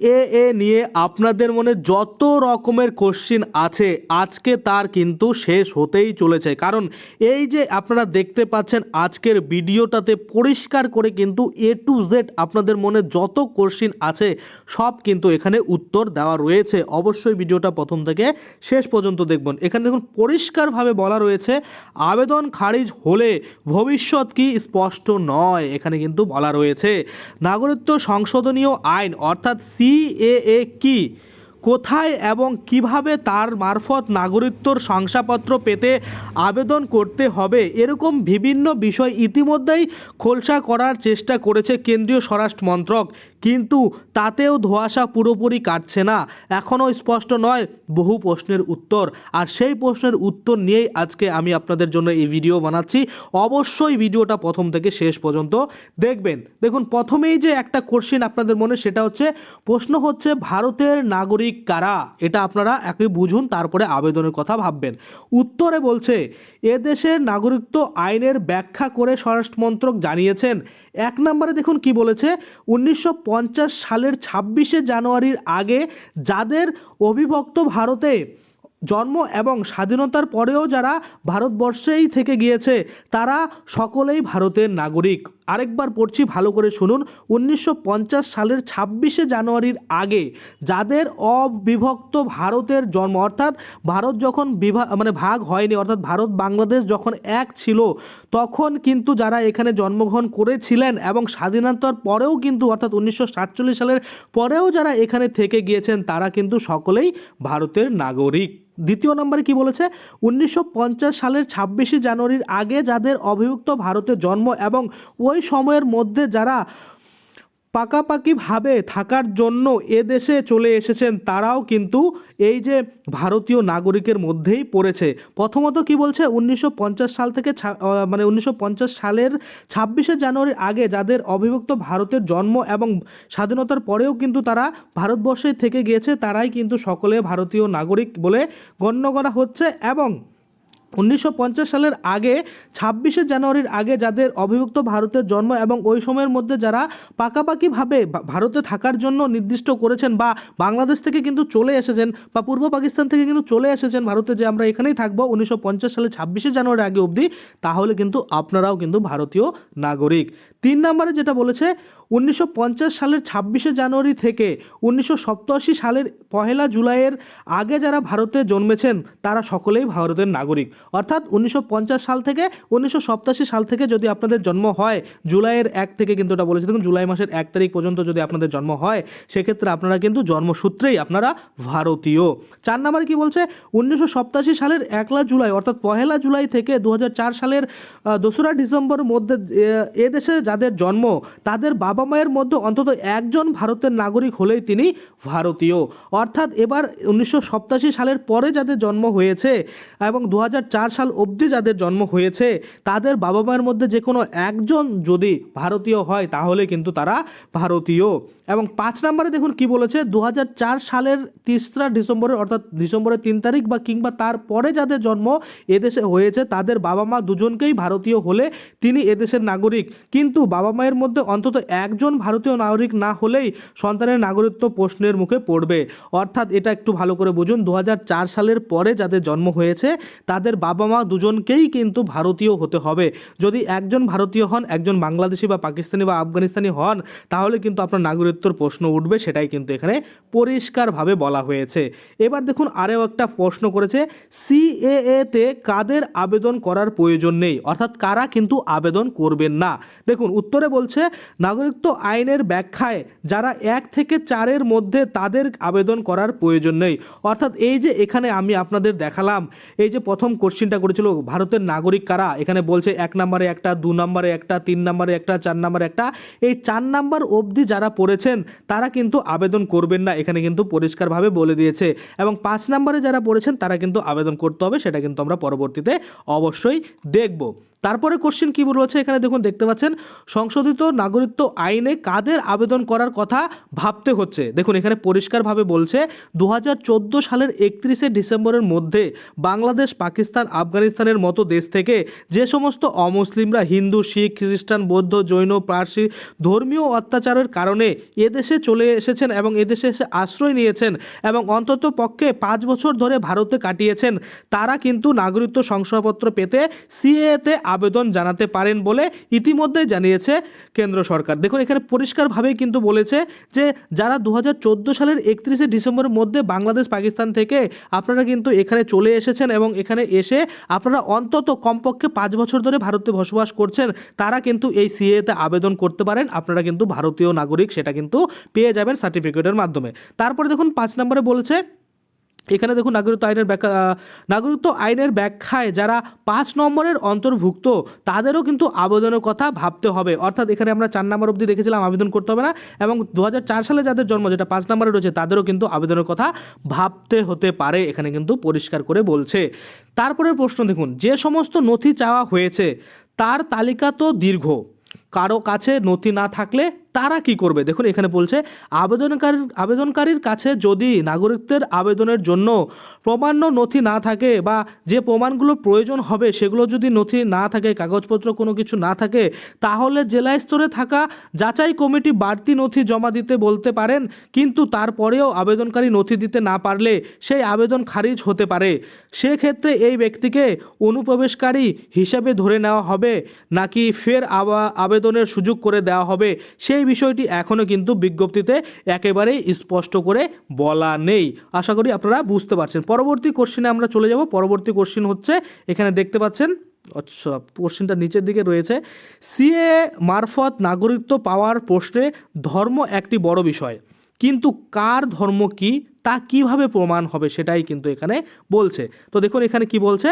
CAA নিয়ে আপনাদের মনে যত রকমের কোশ্চিন আছে, আজকে তার কিন্তু শেষ হতেই চলেছে। কারণ এই যে আপনারা দেখতে পাচ্ছেন, আজকের ভিডিওটাতে পরিষ্কার করে কিন্তু এ টু জেড আপনাদের মনে যত কোশ্চিন আছে, সব কিন্তু এখানে উত্তর দেওয়া রয়েছে। অবশ্যই ভিডিওটা প্রথম থেকে শেষ পর্যন্ত দেখবেন। এখানে দেখুন, পরিষ্কারভাবে বলা রয়েছে, আবেদন খারিজ হলে ভবিষ্যৎ কি স্পষ্ট নয়, এখানে কিন্তু বলা রয়েছে। নাগরিকত্ব সংশোধনীয় আইন, অর্থাৎ সিএএ কি? কোথায় এবং কীভাবে তার মারফত নাগরিকত্বর শংসাপত্র পেতে আবেদন করতে হবে? এরকম বিভিন্ন বিষয় ইতিমধ্যেই খোলসা করার চেষ্টা করেছে কেন্দ্রীয় স্বরাষ্ট্র মন্ত্রক। কিন্তু তাতেও ধোঁয়াশা পুরোপুরি কাটছে না। এখনও স্পষ্ট নয় বহু প্রশ্নের উত্তর। আর সেই প্রশ্নের উত্তর নিয়েই আজকে আমি আপনাদের জন্য এই ভিডিও বানাচ্ছি। অবশ্যই ভিডিওটা প্রথম থেকে শেষ পর্যন্ত দেখবেন। দেখুন, প্রথমেই যে একটা কোশ্চিন আপনাদের মনে, সেটা হচ্ছে, প্রশ্ন হচ্ছে, ভারতের নাগরিক কারা? এটা আপনারা একে বুঝুন, তারপরে আবেদনের কথা ভাববেন। উত্তরে বলছে এদেশের নাগরিকত্ব আইনের ব্যাখ্যা করে স্বরাষ্ট্রমন্ত্রক জানিয়েছেন। এক নম্বরে দেখুন কি বলেছে, উনিশশো পঞ্চাশ সালের ছাব্বিশে জানুয়ারির আগে যাদের অবিভক্ত ভারতে জন্ম এবং স্বাধীনতার পরেও যারা ভারতবর্ষেই থেকে গিয়েছে, তারা সকলেই ভারতের নাগরিক। আরেকবার পড়ছি, ভালো করে শুনুন। উনিশশো পঞ্চাশ সালের ছাব্বিশে জানুয়ারির আগে যাদের অবিভক্ত ভারতের জন্ম, অর্থাৎ ভারত যখন বিভাগ মানে ভাগ হয়নি, অর্থাৎ ভারত বাংলাদেশ যখন এক ছিল, তখন কিন্তু যারা এখানে জন্মগ্রহণ করেছিলেন এবং স্বাধীনতার পরেও কিন্তু, অর্থাৎ উনিশশো সাতচল্লিশ সালের পরেও যারা এখানে থেকে গিয়েছেন, তারা কিন্তু সকলেই ভারতের নাগরিক। দ্বিতীয় নম্বরে কি বলেছে? উনিশশো পঞ্চাশ সালের ছাব্বিশে জানুয়ারির আগে যাদের অবিভক্ত ভারতে জন্ম এবং ওই সময়ের মধ্যে যারা পাকাপাকিভাবে থাকার জন্য এদেশে চলে এসেছেন, তারাও কিন্তু এই যে ভারতীয় নাগরিকের মধ্যেই পড়েছে। প্রথমত কি বলছে? উনিশশো পঞ্চাশ সাল থেকে মানে উনিশশো পঞ্চাশ সালের ছাব্বিশে জানুয়ারির আগে যাদের অবিভক্ত ভারতের জন্ম এবং স্বাধীনতার পরেও কিন্তু তারা ভারতবর্ষে থেকে গিয়েছে, তারাই কিন্তু সকলে ভারতীয় নাগরিক বলে গণ্য করা হচ্ছে এবং উনিশশো পঞ্চাশ সালের আগে, ছাব্বিশে জানুয়ারির আগে যাদের অবিভক্ত ভারতের জন্ম এবং ওই সময়ের মধ্যে যারা পাকাপাকিভাবে ভারতে থাকার জন্য নির্দিষ্ট করেছেন বা বাংলাদেশ থেকে কিন্তু চলে এসেছেন বা পূর্ব পাকিস্তান থেকে কিন্তু চলে এসেছেন ভারতে যে আমরা এখানেই থাকব উনিশশো পঞ্চাশ সালে ছাব্বিশে জানুয়ারি আগে অবধি, তাহলে কিন্তু আপনারাও কিন্তু ভারতীয় নাগরিক। তিন নম্বরে যেটা বলেছে উনিশশো পঞ্চাশ সালের ছাব্বিশে জানুয়ারি থেকে উনিশশো সাতাশি সালের পহেলা জুলাইয়ের আগে যারা ভারতে জন্মেছেন, তারা সকলেই ভারতের নাগরিক। অর্থাৎ উনিশশো পঞ্চাশ সাল থেকে উনিশশো সাতাশি সাল থেকে যদি আপনাদের জন্ম হয়, জুলাইয়ের এক থেকে কিন্তু এটা বলেছে। দেখুন, জুলাই মাসের এক তারিখ পর্যন্ত যদি আপনাদের জন্ম হয়, সেক্ষেত্রে আপনারা কিন্তু জন্মসূত্রেই আপনারা ভারতীয়। চার নম্বরে কি বলছে? উনিশশো সাতাশি সালের একলা জুলাই, অর্থাৎ পহেলা জুলাই থেকে দু হাজার চার সালের দোসরা ডিসেম্বর মধ্যে এ দেশে যাদের জন্ম, তাদের বাবা মায়ের মধ্যে অন্তত একজন ভারতের নাগরিক হলেই তিনি ভারতীয়। অর্থাৎ এবার উনিশশো সাতাশি সালের পরে যাদের জন্ম হয়েছে এবং দু হাজার চার সাল অবধি যাদের জন্ম হয়েছে, তাদের বাবা মায়ের মধ্যে যে কোনো একজন যদি ভারতীয় হয়, তাহলে কিন্তু তারা ভারতীয়। এবং পাঁচ নম্বরে দেখুন কি বলেছে দু হাজার চার সালের তিসরা ডিসেম্বরের, অর্থাৎ ডিসেম্বরের তিন তারিখ বা কিংবা তার পরে যাদের জন্ম এদেশে হয়েছে, তাদের বাবা মা দুজনকেই ভারতীয় হলে তিনি এদেশের নাগরিক। কিন্তু বাবা মায়ের মধ্যে অন্তত একজন ভারতীয় নাগরিক না হলেই সন্তানের নাগরিকত্ব প্রশ্নের মুখে পড়বে। অর্থাৎ এটা একটু ভালো করে বুঝুন দু হাজার চার সালের পরে যাদের জন্ম হয়েছে, তাদের বাবা মা দুজনকেই কিন্তু ভারতীয় হতে হবে। যদি একজন ভারতীয় হন, একজন বাংলাদেশি বা পাকিস্তানি বা আফগানিস্তানি হন, তাহলে কিন্তু আপনার নাগরিকত্বর প্রশ্ন উঠবে, সেটাই কিন্তু এখানে পরিষ্কারভাবে বলা হয়েছে। এবার দেখুন, আরও একটা প্রশ্ন করেছে সিএএ তে কাদের আবেদন করার প্রয়োজন নেই? অর্থাৎ কারা কিন্তু আবেদন করবেন না? দেখুন, উত্তরে বলছে নাগরিকত্ব আইনের ব্যাখ্যায় যারা এক থেকে চারের মধ্যে তাদের আবেদন করার প্রয়োজন নেই। অর্থাৎ এই যে এখানে আমি আপনাদের দেখালাম, এই যে প্রথম কোশ্চিনটা করেছিল, ভারতের নাগরিক কারা? এখানে বলছে এক নম্বরে একটা, দু নম্বরে একটা, তিন নম্বরে একটা, চার নম্বরে একটা। এই চার নাম্বার অবধি যারা পড়েছেন, তারা কিন্তু আবেদন করবেন না, এখানে কিন্তু পরিষ্কারভাবে বলে দিয়েছে। এবং পাঁচ নম্বরে যারা পড়েছেন, তারা কিন্তু আবেদন করতে হবে, সেটা কিন্তু আমরা পরবর্তীতে অবশ্যই দেখব। তারপরে কোশ্চেন কি বলেছে এখানে দেখুন, দেখতে পাচ্ছেন, সংশোধিত নাগরিকত্ব আইনে কাদের আবেদন করার কথা ভাবতে হচ্ছে? দেখুন, এখানে পরিষ্কারভাবে বলছে দু হাজার চোদ্দ সালের একত্রিশে ডিসেম্বরের মধ্যে বাংলাদেশ, পাকিস্তান, আফগানিস্তানের মতো দেশ থেকে যে সমস্ত অমুসলিমরা হিন্দু, শিখ, খ্রিস্টান, বৌদ্ধ, জৈন, পার্সি ধর্মীয় অত্যাচারের কারণে এদেশে চলে এসেছেন এবং এদেশে এসে আশ্রয় নিয়েছেন এবং অন্তত পক্ষে পাঁচ বছর ধরে ভারতে কাটিয়েছেন, তারা কিন্তু নাগরিকত্ব শংসাপত্র পেতে সিএতে আবেদন জানাতে পারেন বলে ইতিমধ্যে জানিয়েছে কেন্দ্র সরকার। দেখুন, এখানে পরিষ্কারভাবেই কিন্তু বলেছে যে যারা দু হাজার চোদ্দ সালের একত্রিশে ডিসেম্বরের মধ্যে বাংলাদেশ, পাকিস্তান থেকে আপনারা কিন্তু এখানে চলে এসেছেন এবং এখানে এসে আপনারা অন্তত কমপক্ষে পাঁচ বছর ধরে ভারতে বসবাস করছেন, তারা কিন্তু এই সিএতে আবেদন করতে পারেন। আপনারা কিন্তু ভারতীয় নাগরিক, সেটা কিন্তু পেয়ে যাবেন সার্টিফিকেটের মাধ্যমে। তারপরে দেখুন, পাঁচ নম্বরে বলছে এখানে দেখুন নাগরিকত্ব আইনের ব্যাখ্যা নাগরিকত্ব আইনের ব্যাখ্যায় যারা পাঁচ নম্বরের অন্তর্ভুক্ত, তাদেরও কিন্তু আবেদনের কথা ভাবতে হবে। অর্থাৎ এখানে আমরা চার নম্বর অবধি রেখেছিলাম, আবেদন করতে হবে না। এবং দু হাজার চার সালে যাদের জন্ম, যেটা পাঁচ নম্বরে রয়েছে, তাদেরও কিন্তু আবেদনের কথা ভাবতে হতে পারে, এখানে কিন্তু পরিষ্কার করে বলছে। তারপরের প্রশ্ন দেখুন, যে সমস্ত নথি চাওয়া হয়েছে, তার তালিকা তো দীর্ঘ। কারও কাছে নথি না থাকলে তারা কি করবে? দেখুন, এখানে বলছে, আবেদনকারী, আবেদনকারীর কাছে যদি নাগরিকদের আবেদনের জন্য প্রমাণ্য নথি না থাকে বা যে প্রমাণগুলো প্রয়োজন হবে সেগুলো যদি নথি না থাকে, কাগজপত্র কোনো কিছু না থাকে, তাহলে জেলা স্তরে থাকা যাচাই কমিটি বাড়তি নথি জমা দিতে বলতে পারেন, কিন্তু তারপরেও আবেদনকারী নথি দিতে না পারলে সেই আবেদন খারিজ হতে পারে। সেক্ষেত্রে এই ব্যক্তিকে অনুপ্রবেশকারী হিসাবে ধরে নেওয়া হবে, নাকি ফের আবা- আবেদনের সুযোগ করে দেওয়া হবে সেই বিষয়টি এখনও কিন্তু বিজ্ঞপ্তিতে একেবারেই স্পষ্ট করে বলা নেই। আশা করি আপনারা বুঝতে পারছেন। পরবর্তী কোশ্চেনে আমরা চলে যাব। পরবর্তী কোশ্চেন হচ্ছে, এখানে দেখতে পাচ্ছেন আচ্ছা কোশ্চেনটা নিচের দিকে রয়েছে। সিএ মারফত নাগরিকত্ব পাওয়ার প্রশ্নে ধর্ম একটি বড় বিষয়। কিন্তু কার ধর্ম কি, তা কীভাবে প্রমাণ হবে সেটাই কিন্তু এখানে বলছে। তো দেখুন এখানে কি বলছে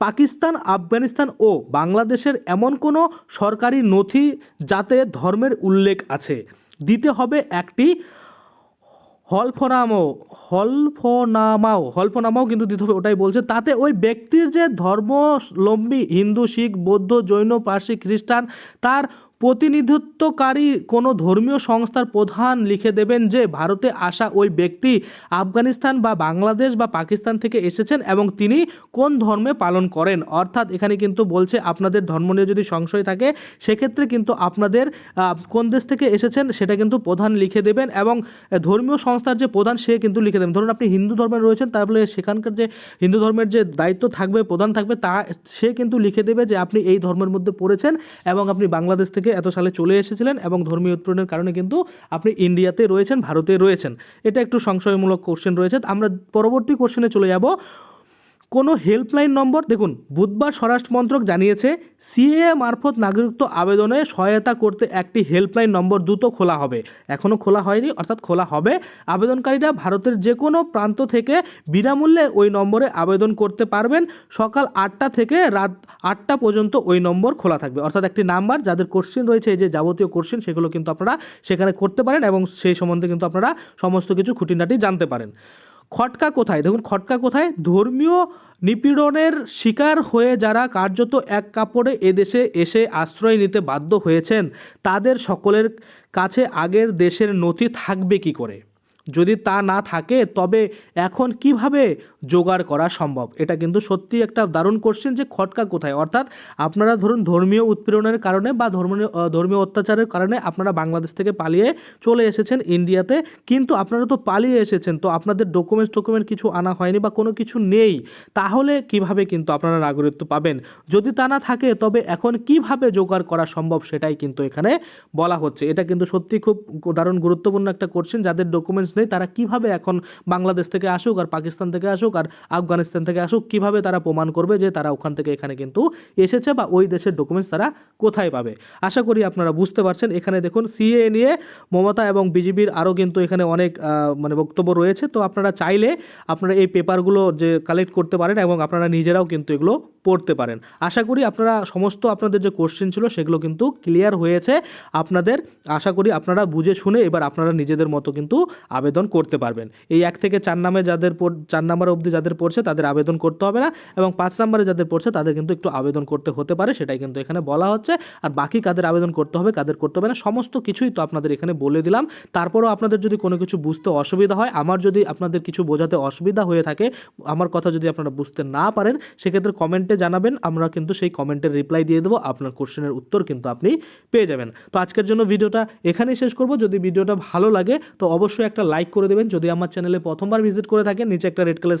পাকিস্তান, আফগানিস্তান ও বাংলাদেশের এমন কোনো সরকারি নথি যাতে ধর্মের উল্লেখ আছে। দিতে হবে একটি হলফনামাও হলফনামাও হলফনামাও কিন্তু দিতে হবে, ওটাই বলছে। তাতে ওই ব্যক্তির যে ধর্মলম্বী হিন্দু, শিখ, বৌদ্ধ, জৈন, পার্সি, খ্রিস্টান, তার প্রতিনিধিত্বকারী কোনো ধর্মীয় সংস্থার প্রধান লিখে দেবেন যে, ভারতে আসা ওই ব্যক্তি আফগানিস্তান বা বাংলাদেশ বা পাকিস্তান থেকে এসেছেন এবং তিনি কোন ধর্মে পালন করেন? অর্থাৎ এখানে কিন্তু বলছে, আপনাদের ধর্ম নিয়ে যদি সংশয় থাকে, সেক্ষেত্রে কিন্তু আপনাদের কোন দেশ থেকে এসেছেন সেটা কিন্তু প্রধান লিখে দেবেন এবং ধর্মীয় সংস্থার যে প্রধান, সে কিন্তু লিখে দেবেন। ধরুন আপনি হিন্দু ধর্মে রয়েছেন তারপরে সেখানকার যে হিন্দু ধর্মের যে দায়িত্ব থাকবে, প্রধান থাকবে, তা সে কিন্তু লিখে দেবে যে, আপনি এই ধর্মের মধ্যে পড়েছেন এবং আপনি বাংলাদেশ থেকে এত সালে চলে এসেছিলেন এবং ধর্মীয় উৎপীড়নের কারণে কিন্তু আপনি ইন্ডিয়াতে রয়েছেন, ভারতে রয়েছেন। এটা একটু সংশয়মূলক কোশ্চেন রয়েছে। আমরা পরবর্তী কোশ্চেনে চলে যাব। কোনো হেল্পলাইন নম্বর? দেখুন, বুধবার স্বরাষ্ট্র মন্ত্রক জানিয়েছে সিএ মারফত নাগরিকত্ব আবেদনে সহায়তা করতে একটি হেল্পলাইন নম্বর দ্রুত খোলা হবে। এখনও খোলা হয়নি, অর্থাৎ খোলা হবে। আবেদনকারীরা ভারতের যে কোনো প্রান্ত থেকে বিনামূল্যে ওই নম্বরে আবেদন করতে পারবেন। সকাল আটটা থেকে রাত আটটা পর্যন্ত ওই নম্বর খোলা থাকবে। অর্থাৎ একটি নাম্বার, যাদের কোশ্চেন রয়েছে, এই যে যাবতীয় কোশ্চেন, সেগুলো কিন্তু আপনারা সেখানে করতে পারেন এবং সেই সম্বন্ধে কিন্তু আপনারা সমস্ত কিছু খুঁটিনাটি জানতে পারেন। খটকা কোথায়? দেখুন, খটকা কোথায়? ধর্মীয় নিপীড়নের শিকার হয়ে যারা কার্যত এক কাপড়ে এদেশে এসে আশ্রয় নিতে বাধ্য হয়েছেন, তাদের সকলের কাছে আগের দেশের নথি থাকবে কি করে? যদি তা না থাকে, তবে এখন কীভাবে জোগাড় করা সম্ভব। এটা কিন্তু সত্যি একটা দারুণ কোশ্চেন যে খটকা কোথায়? অর্থাৎ আপনারা ধরুন ধর্মীয় উৎপীড়নের কারণে বা ধর্মীয় ধর্মীয় অত্যাচারের কারণে আপনারা বাংলাদেশ থেকে পালিয়ে চলে এসেছেন ইন্ডিয়াতে, কিন্তু আপনারা তো পালিয়ে এসেছেন, তো আপনাদের ডকুমেন্টস ডকুমেন্ট কিছু আনা হয়নি বা কোনো কিছু নেই, তাহলে কীভাবে কিন্তু আপনারা নাগরিকত্ব পাবেন? যদি তা না থাকে, তবে এখন কীভাবে জোগাড় করা সম্ভব সেটাই কিন্তু এখানে বলা হচ্ছে। এটা কিন্তু সত্যি খুব দারুণ, গুরুত্বপূর্ণ একটা কোশ্চেন যাদের ডকুমেন্টস নেই, তারা কীভাবে এখন বাংলাদেশ থেকে আসুক আর পাকিস্তান থেকে আসুক আর আফগানিস্তান থেকে আসুক, কীভাবে তারা প্রমাণ করবে যে তারা ওখান থেকে এখানে কিন্তু এসেছে বা ওই দেশের ডকুমেন্টস তারা কোথায় পাবে? আশা করি আপনারা বুঝতে পারছেন। এখানে দেখুন সিএ নিয়ে মমতা এবং বিজেপির আরও কিন্তু এখানে অনেক মানে বক্তব্য রয়েছে। তো আপনারা চাইলে আপনারা এই পেপারগুলো যে কালেক্ট করতে পারেন এবং আপনারা নিজেরাও কিন্তু এগুলো পড়তে পারেন। আশা করি আপনারা সমস্ত আপনাদের যে কোশ্চেন ছিল সেগুলো কিন্তু ক্লিয়ার হয়েছে। আপনাদের, আশা করি আপনারা বুঝে শুনে এবার আপনারা নিজেদের মতো কিন্তু আবেদন করতে পারবেন। এই এক থেকে চার নামে যাদের চার নাম্বার অবধি যাদের পড়ছে তাদের আবেদন করতে হবে না এবং পাঁচ নাম্বারে যাদের পড়ছে তাদের কিন্তু একটু আবেদন করতে হতে পারে, সেটাই কিন্তু এখানে বলা হচ্ছে। আর বাকি কাদের আবেদন করতে হবে, কাদের করতে হবে না, সমস্ত কিছুই তো আপনাদের এখানে বলে দিলাম। তারপরও আপনাদের যদি কোনো কিছু বুঝতে অসুবিধা হয়, আমার যদি আপনাদের কিছু বোঝাতে অসুবিধা হয়ে থাকে, আমার কথা যদি আপনারা বুঝতে না পারেন, সেক্ষেত্রে কমেন্টে জানাবেন, আমরা কিন্তু সেই কমেন্টের রিপ্লাই দিয়ে দেবো, আপনার কোশ্চেনের উত্তর কিন্তু আপনি পেয়ে যাবেন। তো আজকের জন্য ভিডিওটা এখানেই শেষ করব, যদি ভিডিওটা ভালো লাগে তো অবশ্যই একটা লাইক করে দেবেন, যদি আমার চ্যানেলে প্রথমবার ভিজিট করে থাকেন, নিচে একটা রেড কালার